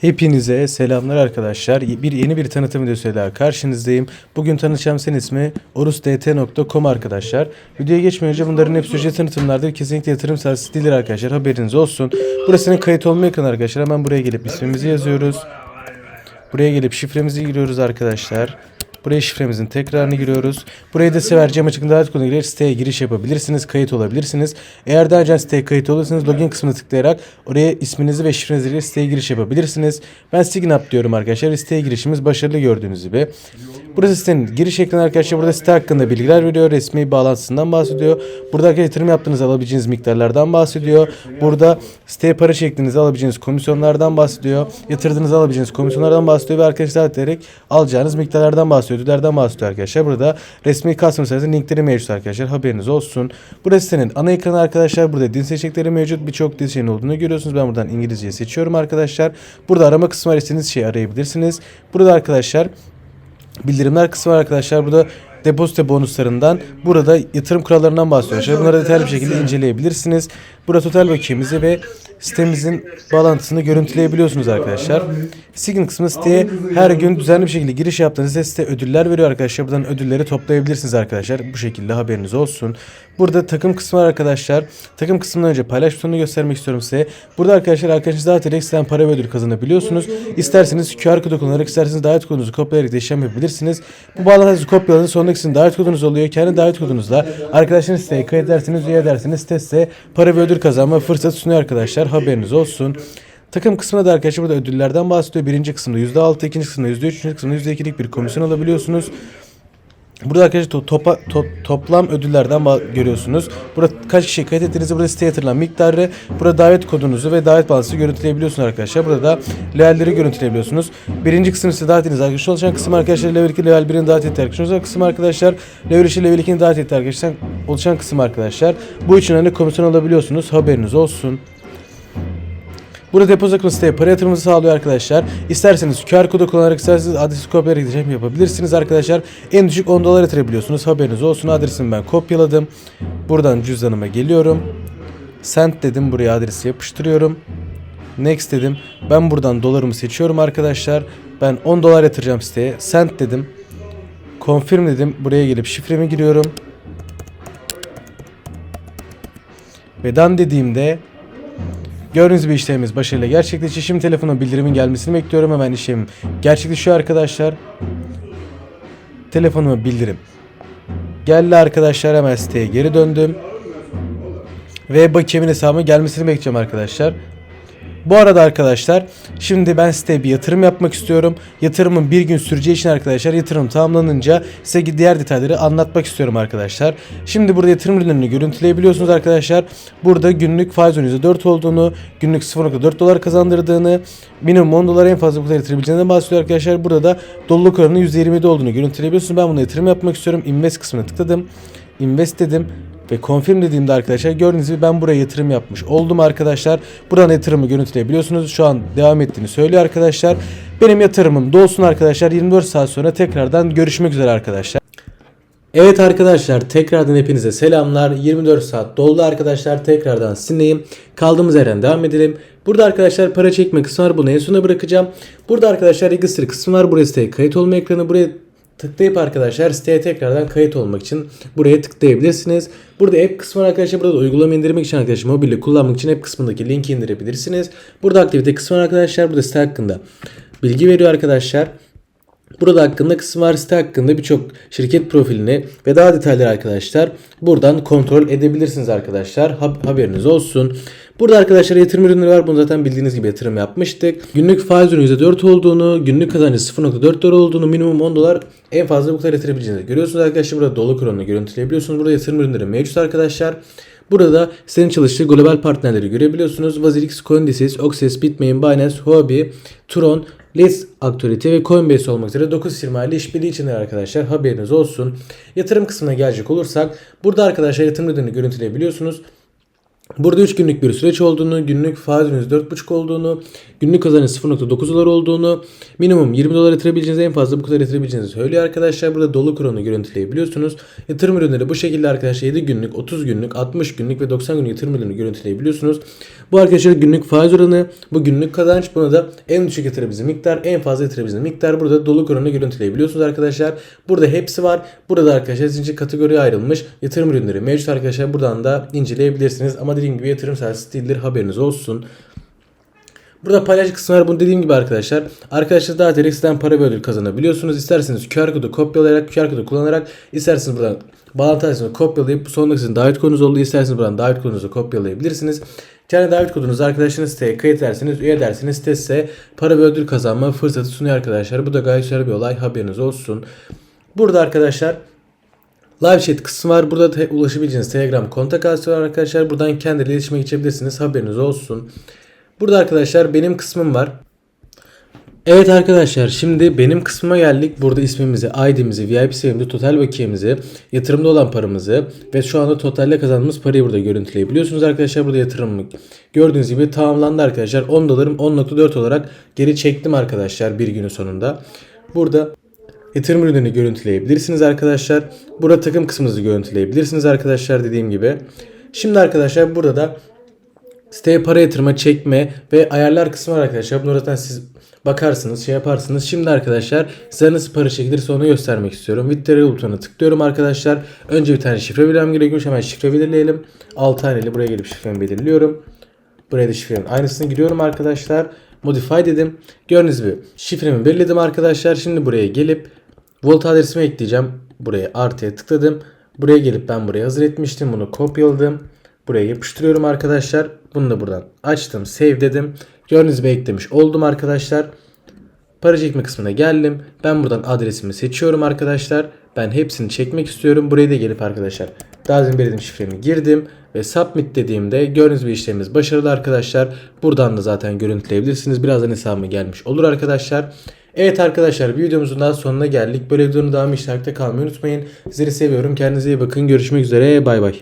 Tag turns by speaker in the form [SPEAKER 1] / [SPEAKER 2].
[SPEAKER 1] Hepinize selamlar arkadaşlar. Bir yeni bir tanıtım videosuyla karşınızdayım. Bugün tanıtacağım ismi orusdt.com arkadaşlar. Videoya geçmeden önce bunların hepsi ücret tanıtımlardır. Kesinlikle yatırım servisi değildir arkadaşlar. Haberiniz olsun. Burasının kayıt olma ekranı arkadaşlar. Hemen buraya gelip ismimizi yazıyoruz. Buraya gelip şifremizi giriyoruz arkadaşlar. Buraya şifremizin tekrarını giriyoruz. Burayı da size vereceğim açıklamada davet koduna girerek siteye giriş yapabilirsiniz. Kayıt olabilirsiniz. Eğer daha önce siteye kayıt olursanız login kısmına tıklayarak oraya isminizi ve şifrenizi girerek siteye giriş yapabilirsiniz. Ben sign up diyorum arkadaşlar. Siteye girişimiz başarılı gördüğünüz gibi. Burası sitenin giriş ekranı arkadaşlar. Burada site hakkında bilgiler veriyor. Resmi bağlantısından bahsediyor. Burada yatırım yaptığınız alabileceğiniz miktarlardan bahsediyor. Burada siteye para çektiğiniz alabileceğiniz komisyonlardan bahsediyor. Yatırdığınız alabileceğiniz komisyonlardan bahsediyor ve arkadaşlar ederek alacağınız miktarlardan bahsediyor. Ödüllerden bahsediyor arkadaşlar. Burada resmi customer service'in linkleri mevcut arkadaşlar. Haberiniz olsun. Burası sitenin ana ekranı arkadaşlar. Burada dil seçenekleri mevcut. Birçok dil seçeneği olduğunu görüyorsunuz. Ben buradan İngilizceyi seçiyorum arkadaşlar. Burada arama kısmı istediğiniz şeyi arayabilirsiniz. Burada arkadaşlar bildirimler kısmı var arkadaşlar. Burada depozito bonuslarından burada yatırım kurallarından bahsediyor. arkadaşlar. Bunları detaylı bir şekilde inceleyebilirsiniz. Burada total bakiyemizi ve sitemizin bağlantısını görüntüleyebiliyorsunuz arkadaşlar. Sign kısmı siteye her gün düzenli bir şekilde giriş yaptığınızda site ödüller veriyor arkadaşlar. Buradan ödülleri toplayabilirsiniz arkadaşlar. Bu şekilde haberiniz olsun. Burada takım kısmı var arkadaşlar. Takım kısmından önce paylaş butonunu göstermek istiyorum size. Burada arkadaşlar arkadaşınızla direkt sizden para ve ödül kazanabiliyorsunuz. İsterseniz QR kodu kullanarak isterseniz davet kodunuzu kopyalayarak da işlem yapabilirsiniz. Bu bağlantınızı kopyaladığınız sonraki sizin davet kodunuz oluyor. Kendi davet kodunuzla arkadaşlarınız siteye kayıt ederseniz üye ederseniz site size para ve ödül kazanma fırsatı sunuyor arkadaşlar. Haberiniz olsun. Takım kısmında da arkadaşlar burada ödüllerden bahsediyor. Birinci kısımda %6, ikinci kısımda %3, üçüncü kısımda %2'lik bir komisyon alabiliyorsunuz. Burada arkadaşlar to- topa- to- toplam ödüllerden görüyorsunuz. Burada kaç kişi kayıt ettiğinizde burada siteye yatırılan miktarı, burada davet kodunuzu ve davet bağlantısı görüntüleyebiliyorsunuz arkadaşlar. Burada da levelleri görüntüleyebiliyorsunuz. Birinci kısım ise davet ettiğiniz arkadaşlar oluşan kısım arkadaşlar level 2, level 1'in davet ettiği arkadaşlar oluşan kısım arkadaşlar. Level 3, level 2'nin davet ettiği arkadaşlar oluşan kısım arkadaşlar. Bu üçün önünde komisyon alabiliyorsunuz. Haberiniz olsun. Burada depozito akımı siteye para yatırımınızı sağlıyor arkadaşlar. İsterseniz QR kodu kullanarak isterseniz adresi kopyalayarak işlem yapabilirsiniz arkadaşlar. En düşük 10 dolar yatırabiliyorsunuz. Haberiniz olsun. Adresimi ben kopyaladım. Buradan cüzdanıma geliyorum. Send dedim. Buraya adresi yapıştırıyorum. Next dedim. Ben buradan dolarımı seçiyorum arkadaşlar. Ben 10 dolar yatıracağım siteye. Send dedim. Confirm dedim. Buraya gelip şifremi giriyorum. Ve done dediğimde Gördüğünüz gibi işlemimiz başarıyla gerçekleşti. Şimdi telefona bildirimin gelmesini bekliyorum. Hemen işlemim gerçekleşiyor arkadaşlar. Telefonuma bildirim. Geldi arkadaşlar hemen siteye geri döndüm. Ve bakiyemin hesabıma gelmesini bekleyeceğim arkadaşlar. Bu arada arkadaşlar şimdi ben siteye bir yatırım yapmak istiyorum. Yatırımın bir gün süreceği için arkadaşlar yatırım tamamlanınca size diğer detayları anlatmak istiyorum arkadaşlar. Şimdi burada yatırım ürünlerini görüntüleyebiliyorsunuz arkadaşlar. Burada günlük faiz oranı %4 olduğunu, günlük 0.4 dolar kazandırdığını, minimum 10 dolar en fazla bu kadar yatırabileceğinden bahsediyor arkadaşlar. Burada da doluluk oranı %27 olduğunu görüntüleyebiliyorsunuz. Ben buna yatırım yapmak istiyorum. Invest kısmına tıkladım. Invest dedim. Ve confirm dediğimde arkadaşlar gördüğünüz gibi ben buraya yatırım yapmış oldum arkadaşlar. Buradan yatırımı görüntüleyebiliyorsunuz. Şu an devam ettiğini söylüyor arkadaşlar. Benim yatırımım dolsun arkadaşlar. 24 saat sonra tekrardan görüşmek üzere arkadaşlar. Evet arkadaşlar tekrardan hepinize selamlar. 24 saat doldu arkadaşlar. Tekrardan sizinleyim. Kaldığımız yerden devam edelim. Burada arkadaşlar para çekme kısmı var. Bunu en sona bırakacağım. Burada arkadaşlar register kısmı var. Siteye kayıt olma ekranı. Buraya tıklayıp arkadaşlar siteye tekrardan kayıt olmak için buraya tıklayabilirsiniz. Burada app kısmı var arkadaşlar. Burada da uygulama indirmek için arkadaşlar mobilde kullanmak için app kısmındaki linki indirebilirsiniz. Burada aktivite kısmı var arkadaşlar. Burada site hakkında bilgi veriyor arkadaşlar. Burada hakkında kısım var site hakkında birçok şirket profilini ve daha detayları arkadaşlar buradan kontrol edebilirsiniz arkadaşlar. Hab- haberiniz olsun. Burada arkadaşlar yatırım ürünleri var. Bunu zaten bildiğiniz gibi yatırım yapmıştık. Günlük faiz ürünü %4 olduğunu, günlük kazancı 0.4 dolar olduğunu, minimum 10 dolar en fazla bu kadar yatırabileceğinizi görüyorsunuz arkadaşlar. Burada dolar kuralını görüntüleyebiliyorsunuz. Burada yatırım ürünleri mevcut arkadaşlar. Burada senin çalıştığı global partnerleri görebiliyorsunuz. Vazirix, Coindesis, Oxes, Bitmain, Binance, Huobi, Tron, Let's Actuality ve Coinbase olmak üzere 9 firma ile işbirliği içinde arkadaşlar haberiniz olsun. Yatırım kısmına gelecek olursak burada arkadaşlar yatırım ürünü görüntüleyebiliyorsunuz. Burada 3 günlük bir süreç olduğunu, günlük faiziniz 4.5 olduğunu, günlük kazancınız 0.9 dolar olduğunu, minimum 20 dolar yatırabileceğiniz en fazla bu kadar yatırabileceğinizi söylüyor arkadaşlar. Burada dolu kurunu görüntüleyebiliyorsunuz. Yatırım ürünleri bu şekilde arkadaşlar 7 günlük, 30 günlük, 60 günlük ve 90 günlük yatırım ürünü görüntüleyebiliyorsunuz. Bu arkadaşlar günlük faiz oranı, bu günlük kazanç, buna da en düşük yatırabildiğiniz miktar, en fazla yatırabildiğiniz miktar. Burada doluluk oranını görüntüleyebiliyorsunuz arkadaşlar. Burada hepsi var. Burada arkadaşlar zincir kategoriye ayrılmış yatırım ürünleri mevcut arkadaşlar. Buradan da inceleyebilirsiniz. Ama dediğim gibi yatırım servisi değildir. Haberiniz olsun. Burada paylaş kısmı var. Bunu dediğim gibi arkadaşlar. Arkadaşlar daha sizden para ve ödül kazanabiliyorsunuz. İsterseniz QR kodu kopyalayarak, QR kodu kullanarak, isterseniz buradan bağlantı adresini kopyalayıp bu sonunda sizin davet kodunuz oldu. İsterseniz buradan davet kodunuzu kopyalayabilirsiniz. Kendi davet kodunuzu arkadaşınız siteye kayıt edersiniz, üye edersiniz. Site para ve ödül kazanma fırsatı sunuyor arkadaşlar. Bu da gayet güzel bir olay. Haberiniz olsun. Burada arkadaşlar Live chat kısmı var. Burada te- ulaşabileceğiniz Telegram kontak adresi var arkadaşlar. Buradan kendileriyle iletişime geçebilirsiniz. Haberiniz olsun. Burada arkadaşlar benim kısmım var. Evet arkadaşlar şimdi benim kısmıma geldik. Burada ismimizi, ID'mizi, VIP seviyemizi, total bakiyemizi, yatırımda olan paramızı ve şu anda totalde kazandığımız parayı burada görüntüleyebiliyorsunuz arkadaşlar. Burada yatırım gördüğünüz gibi tamamlandı arkadaşlar. 10 dolarım 10.4 olarak geri çektim arkadaşlar bir günün sonunda. Burada Yatırım ürünlerini görüntüleyebilirsiniz arkadaşlar. Burada takım kısmınızı görüntüleyebilirsiniz arkadaşlar dediğim gibi. Şimdi arkadaşlar burada da siteye para yatırma, çekme ve ayarlar kısmı var arkadaşlar. Bunu zaten siz bakarsınız, şey yaparsınız. Şimdi arkadaşlar size nasıl para çekilirse onu göstermek istiyorum. Withdrawal butonuna tıklıyorum arkadaşlar. Önce bir tane şifre belirlemem gerekiyor. Hemen şifre belirleyelim. 6 haneli buraya gelip şifremi belirliyorum. Buraya da şifremin aynısını giriyorum arkadaşlar. Modify dedim. Gördüğünüz gibi şifremi belirledim arkadaşlar. Şimdi buraya gelip Wallet adresimi ekleyeceğim. Buraya artıya tıkladım. Buraya gelip ben buraya hazır etmiştim. Bunu kopyaladım. Buraya yapıştırıyorum arkadaşlar. Bunu da buradan açtım. Save dedim. Gördüğünüz gibi eklemiş oldum arkadaşlar. Para çekme kısmına geldim. Ben buradan adresimi seçiyorum arkadaşlar. Ben hepsini çekmek istiyorum. Buraya da gelip arkadaşlar daha önce belirlediğim şifremi girdim ve submit dediğimde gördüğünüz bir işlemimiz başarılı arkadaşlar. Buradan da zaten görüntüleyebilirsiniz. Birazdan hesabıma gelmiş olur arkadaşlar. Evet arkadaşlar videomuzun daha sonuna geldik. Böyle videonun devamı işaretle kalmayı unutmayın. Sizleri seviyorum. Kendinize iyi bakın. Görüşmek üzere. Bay bay.